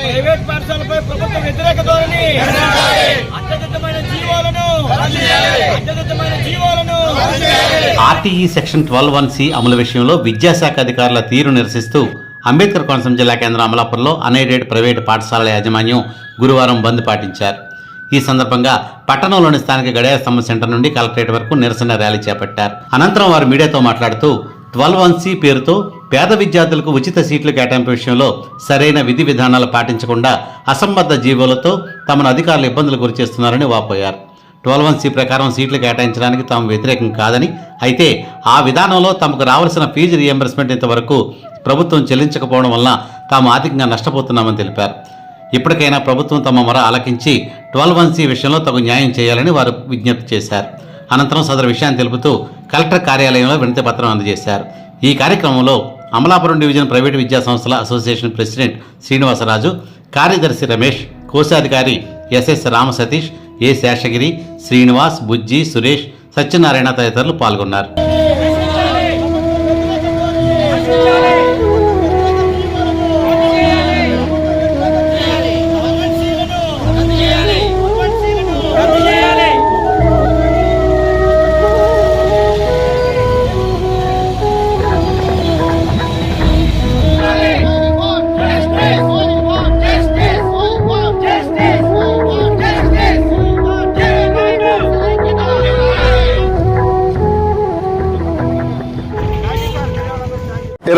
Private పాఠశాలపై ప్రభుత్వ వ్యతిరేక ధోరణి. అత్యధికమైన జీవోలను. అత్యధికమైన జీవోలను. RTE section twelve one C అమలు విషయంలో విద్యాశాఖ అధికారుల తీరు నిరసిస్తూ అంబేద్కర్ కోనసీమ జిల్లా కేంద్రం అమలాపురంలో అనైడెడ్ ప్రైవేటు పాఠశాలల యాజమాన్యం గురువారం బంద్ పాటించారు. ఈ సందర్భంగా పట్టణంలోని స్థానిక గడియార స్తంభం సెంటర్ నుండి కలెక్టరేట్ వరకు నిరసన ర్యాలీ చేపట్టారు. అనంతరం వారు మీడియాతో మాట్లాడుతూ ట్వెల్వ్ వన్ సి పేరుతో పేద విద్యార్థులకు ఉచిత సీట్లు కేటాయింపు విషయంలో సరైన విధి విధానాలు పాటించకుండా అసంబద్ధ జీవోలతో తమను అధికారులు ఇబ్బందులు గురిచేస్తున్నారని వాపోయారు. ట్వెల్వ్ వన్ సి ప్రకారం సీట్లు కేటాయించడానికి తాము వ్యతిరేకం కాదని అయితే ఆ విధానంలో తమకు రావాల్సిన ఫీజు రియంబర్స్మెంట్ ఇంతవరకు ప్రభుత్వం చెల్లించకపోవడం వల్ల తాము ఆర్థికంగా నష్టపోతున్నామని తెలిపారు. ఇప్పటికైనా ప్రభుత్వం తమ మొర ఆలకించి ట్వెల్వ్ వన్ సి విషయంలో తగు న్యాయం చేయాలని వారు విజ్ఞప్తి చేశారు. అనంతరం సదరు విషయాన్ని తెలుపుతూ కలెక్టర్ కార్యాలయంలో వినతి పత్రం అందజేశారు. ఈ కార్యక్రమంలో అమలాపురం డివిజన్ ప్రైవేటు విద్యా సంస్థల అసోసియేషన్ ప్రెసిడెంట్ శ్రీనివాసరాజు కార్యదర్శి రమేష్ కోశాధికారి ఎస్ఎస్ రామ సతీష్ ఏ శేషగిరి శ్రీనివాస్ బుజ్జి సురేష్ సత్యనారాయణ తదితరులు పాల్గొన్నారు.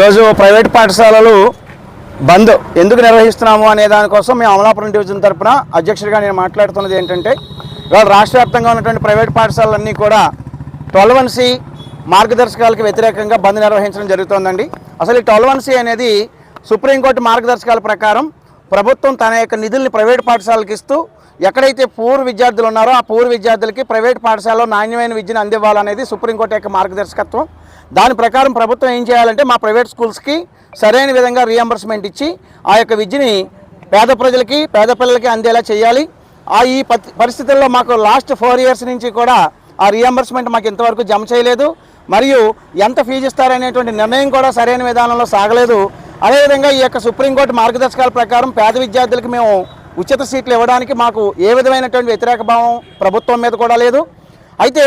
ఈరోజు ప్రైవేట్ పాఠశాలలు బంద్. ఎందుకు నిర్వహిస్తున్నాము అనే దానికోసం మేము అమలాపురం డివిజన్ తరపున అధ్యక్షుడిగా నేను మాట్లాడుతున్నది ఏంటంటే ఇవాళ రాష్ట్ర వ్యాప్తంగా ఉన్నటువంటి ప్రైవేట్ పాఠశాలలన్నీ కూడా ట్వెల్వ్ వన్ సి మార్గదర్శకాలకు వ్యతిరేకంగా బంద్ నిర్వహించడం జరుగుతోందండి. అసలు ఈ ట్వెల్వ్ వన్ సి అనేది సుప్రీంకోర్టు మార్గదర్శకాల ప్రకారం ప్రభుత్వం తన యొక్క నిధుల్ని ప్రైవేట్ పాఠశాలకు ఇస్తూ ఎక్కడైతే పూర్వ విద్యార్థులు ఉన్నారో ఆ పూర్వ విద్యార్థులకి ప్రైవేట్ పాఠశాలలో నాణ్యమైన విద్యను అందివ్వాలనేది సుప్రీంకోర్టు యొక్క మార్గదర్శకత్వం. దాని ప్రకారం ప్రభుత్వం ఏం చేయాలంటే మా ప్రైవేట్ స్కూల్స్కి సరైన విధంగా రియంబర్స్మెంట్ ఇచ్చి ఆ యొక్క విద్యని పేద ప్రజలకి పేద పిల్లలకి అందేలా చేయాలి. ఆ ఈ పరిస్థితుల్లో మాకు లాస్ట్ ఫోర్ ఇయర్స్ నుంచి కూడా ఆ రియంబర్స్మెంట్ మాకు ఇంతవరకు జమ చేయలేదు. మరియు ఎంత ఫీజు ఇస్తారనేటువంటి నిర్ణయం కూడా సరైన విధానంలో సాగలేదు. అదేవిధంగా ఈ యొక్క సుప్రీంకోర్టు మార్గదర్శకాల ప్రకారం పేద విద్యార్థులకు మేము ఉచిత సీట్లు ఇవ్వడానికి మాకు ఏ విధమైనటువంటి వ్యతిరేక భావం ప్రభుత్వం మీద కూడా లేదు. అయితే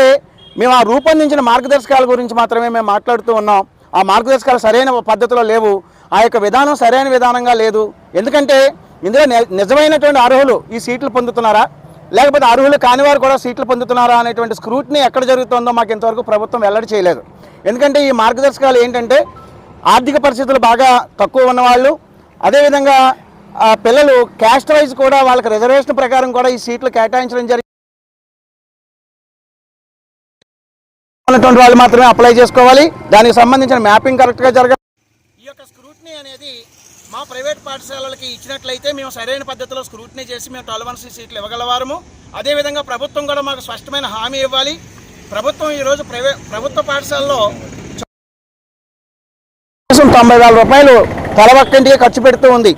మేము ఆ రూపొందించిన మార్గదర్శకాల గురించి మాత్రమే మేము మాట్లాడుతూ ఉన్నాం. ఆ మార్గదర్శకాలు సరైన పద్ధతిలో లేవు. ఆ యొక్క విధానం సరైన విధానంగా లేదు. ఎందుకంటే ఇందులో ని- నిజమైనటువంటి అర్హులు ఈ సీట్లు పొందుతున్నారా? లేకపోతే అర్హులు కాని వారు కూడా సీట్లు పొందుతున్నారా అనేటువంటి స్క్రూట్ని ఎక్కడ జరుగుతుందో మాకు ఇంతవరకు ప్రభుత్వం వెల్లడి చేయలేదు. ఎందుకంటే ఈ మార్గదర్శకాలు ఏంటంటే ఆర్థిక పరిస్థితులు బాగా తక్కువ ఉన్నవాళ్ళు. అదేవిధంగా ఆ పిల్లలు క్యాస్ట్ వైజ్ కూడా వాళ్ళకి రిజర్వేషన్ ప్రకారం కూడా ఈ సీట్లు కేటాయించడం జరిగింది ఉన్నటువంటి వాళ్ళు మాత్రమే అప్లై చేసుకోవాలి. దానికి సంబంధించిన మ్యాపింగ్ కరెక్ట్గా జరగాలి ఈ యొక్క స్క్రూట్నీ అనేది మా ప్రైవేట్ పాఠశాలలకి ఇచ్చినట్లయితే మేము సరైన పద్ధతిలో స్క్రూట్నీ చేసి మేము టాలరెన్సీ సీట్లు ఇవ్వగలవారము. అదేవిధంగా ప్రభుత్వం కూడా మాకు స్పష్టమైన హామీ ఇవ్వాలి. ప్రభుత్వం ఈరోజు ప్రైవేట్ ప్రభుత్వ పాఠశాలలో తొంభై వేల రూపాయలు తలవక్కంటిగా ఖర్చు పెడుతూ ఉంది.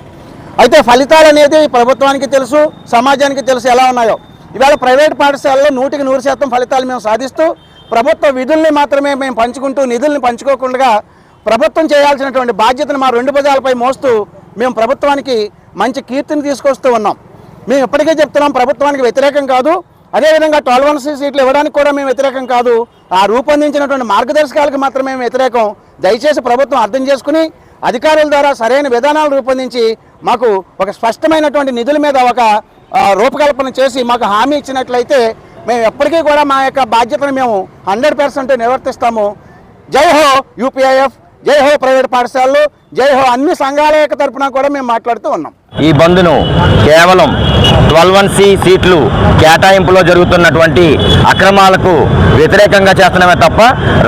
అయితే ఫలితాలు అనేది ప్రభుత్వానికి తెలుసు సమాజానికి తెలుసు ఎలా ఉన్నాయో. ఇవాళ ప్రైవేట్ పాఠశాలలో నూటికి నూరు శాతం ఫలితాలు మేము సాధిస్తూ ప్రభుత్వ విధుల్ని మాత్రమే మేము పంచుకుంటూ నిధుల్ని పంచుకోకుండా ప్రభుత్వం చేయాల్సినటువంటి బాధ్యతను మా రెండు భుజాలపై మోస్తూ మేము ప్రభుత్వానికి మంచి కీర్తిని తీసుకొస్తూ ఉన్నాం. మేము ఇప్పటికే చెప్తున్నాం ప్రభుత్వానికి వ్యతిరేకం కాదు. అదేవిధంగా ట్వెల్వ్ వన్ సీట్లు ఇవ్వడానికి కూడా మేము వ్యతిరేకం కాదు. ఆ రూపొందించినటువంటి మార్గదర్శకాలకు మాత్రమే వ్యతిరేకం. దయచేసి ప్రభుత్వం అర్థం చేసుకుని అధికారుల ద్వారా సరైన విధానాలు రూపొందించి మాకు ఒక స్పష్టమైనటువంటి నిధుల మీద ఒక రూపకల్పన చేసి మాకు హామీ ఇచ్చినట్లయితే మేము ఎప్పటికీ కూడా మా యొక్క బాధ్యతను మేము హండ్రెడ్ పర్సెంట్ నిర్వర్తిస్తాము. జై హో యూపీఐఎఫ్ జై హో ప్రైవేట్ పాఠశాలలు జై హో అన్ని సంఘాల యొక్క తరఫున కూడా మేము మాట్లాడుతూ ఉన్నాం. ఈ బంద్ను కేవలం ట్వెల్వ్ వన్ సి సీట్లు కేటాయింపులో జరుగుతున్నటువంటి అక్రమాలకు వ్యతిరేకంగా చేస్తున్నామే తప్ప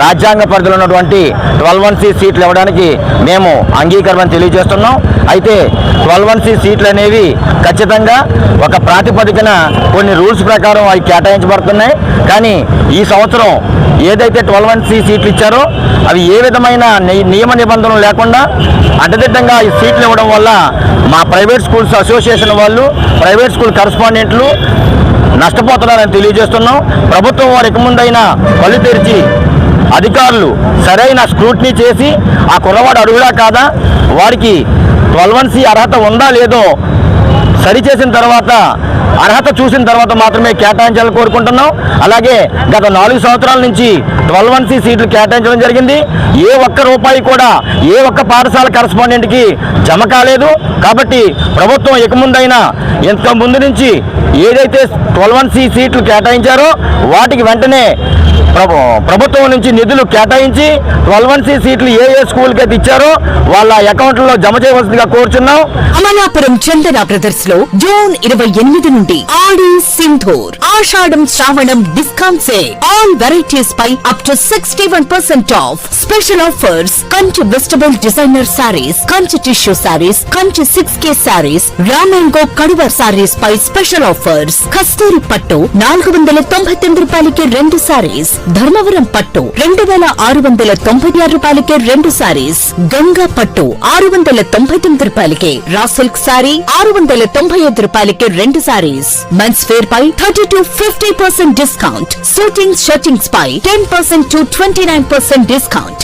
రాజ్యాంగ పరిధిలో ఉన్నటువంటి ట్వెల్వ్ వన్ సి సీట్లు ఇవ్వడానికి మేము అంగీకారం తెలియజేస్తున్నాం. అయితే ట్వెల్వ్ వన్ సి సీట్లు అనేవి ఖచ్చితంగా ఒక ప్రాతిపదికన కొన్ని రూల్స్ ప్రకారం అవి కేటాయించబడుతున్నాయి. కానీ ఈ సంవత్సరం ఏదైతే ట్వెల్వ్ వన్ సి సీట్లు ఇచ్చారో అవి ఏ విధమైన నియమ నిబంధనలు లేకుండా అడ్డదిడ్డంగా ఈ సీట్లు ఇవ్వడం వల్ల మా ప్రైవేట్ స్కూల్స్ అసోసియేషన్ వాళ్ళు ప్రైవేట్ స్కూల్ కరస్పాండెంట్లు నష్టపోతున్నారని తెలియజేస్తున్నాం. ప్రభుత్వం వారికి ముందైనా కళ్ళు తెరిచి అధికారులు సరైన స్క్రూట్నీ చేసి ఆ కుర్రవాడు అడుగుడా కాదా? వారికి ట్వెల్వ్ వన్ సి అర్హత ఉందా లేదో సరిచేసిన తర్వాత అర్హత చూసిన తర్వాత మాత్రమే కేటాయించాలని కోరుకుంటున్నాం. అలాగే గత నాలుగు సంవత్సరాల నుంచి ట్వెల్వ్ వన్ సి సీట్లు కేటాయించడం జరిగింది. ఏ ఒక్క రూపాయి కూడా ఏ ఒక్క పాఠశాల కరస్పాండెంట్కి జమ కాలేదు. కాబట్టి ప్రభుత్వం ఇక ముందైనా ఇంత ముందు నుంచి ఏదైతే ట్వెల్వ్ వన్ సి సీట్లు కేటాయించారో వాటికి వెంటనే ప్రభుత్వం నుంచి నిధులు కేటాయించి ట్వెల్వ్ వన్ సి సీట్లు ఏ ఏ స్కూల్కి అయితే ఇచ్చారో వాళ్ళ అకౌంట్లలో జమ చేయవలసిందిగా కోరుచున్నాం. అమలాపురం చందన బ్రదర్స్లో జూన్ ఇరవై ఎనిమిది నుండి Aadi Sindhoor. Ashadham Shravanam discount sale all varieties pi up to sixty one percent off special offers Kanchi vegetable designer sarees Kanchi tissue sarees Kanchi six K sarees రామాంగో కడువర్ సారీస్ పై స్పెషల్ ఆఫర్స్ కస్తూరి పట్టు నాలుగు వందల తొంభై తొమ్మిది రూపాయలకి రెండు సారీస్ ధర్మవరం పట్టు రెండు వేల ఆరు వందల తొంభై ఆరు రూపాయలకి రెండు సారీస్ గంగా పట్టు ఆరు వందల తొంభై తొమ్మిది రూపాయలకి రా సిల్క్ సారీ ఆరు వందల తొంభై ఐదు రూపాయలకి రెండు saris men's wear pi thirty to fifty percent discount shootings shirtings pi ten percent to twenty nine percent discount